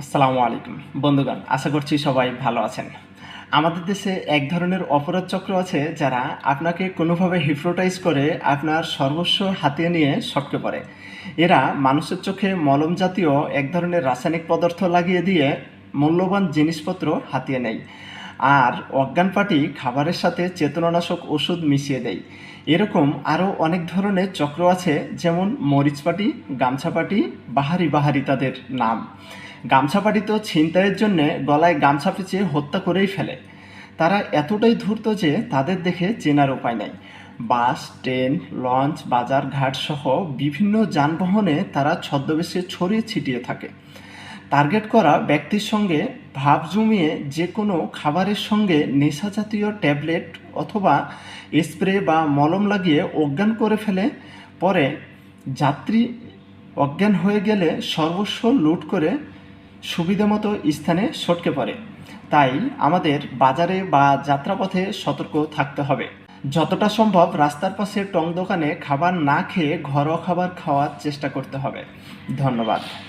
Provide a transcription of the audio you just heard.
আসসালামু আলাইকুম। বন্ধুগণ, আশা করছি সবাই ভালো আছেন। আমাদের দেশে এক ধরনের অপরাধ চক্র আছে যারা আপনাকে কোনোভাবে হিপ্রোটাইজ করে আপনার সর্বস্ব হাতিয়ে নিয়ে সটকে পড়ে। এরা মানুষের চোখে মলম জাতীয় এক ধরনের রাসায়নিক পদার্থ লাগিয়ে দিয়ে মূল্যবান জিনিসপত্র হাতিয়ে নেয় আর অজ্ঞান পাটি খাবারের সাথে চেতনানাশক ওষুধ মিশিয়ে দেয়। এরকম আরও অনেক ধরনের চক্র আছে যেমন মরিচ পাটি গামছা পাটি বাহারি বাহারি তাদের নাম। গামছা পাটি তো ছিনতাইয়ের জন্যে গলায় গামছা পেঁচিয়ে হত্যা করেই ফেলে। তারা এতটাই ধূর্ত যে তাদের দেখে চেনার উপায় নাই। বাস, ট্রেন, লঞ্চ, বাজার ঘাট সহ বিভিন্ন যানবাহনে তারা ছদ্মবেশে ছড়িয়ে ছিটিয়ে থাকে। টার্গেট করা ব্যক্তির সঙ্গে ভাব জমিয়ে যে কোনো খাবারের সঙ্গে নেশা জাতীয় ট্যাবলেট অথবা স্প্রে বা মলম লাগিয়ে অজ্ঞান করে ফেলে। পরে যাত্রী অজ্ঞান হয়ে গেলে সর্বস্ব লুট করে সুবিধামতো স্থানে সটকে পড়ে। তাই আমাদের বাজারে বা যাত্রাপথে সতর্ক থাকতে হবে। যতটা সম্ভব রাস্তার পাশে টং দোকানে খাবার না খেয়ে ঘরোয়া খাবার খাওয়ার চেষ্টা করতে হবে। ধন্যবাদ।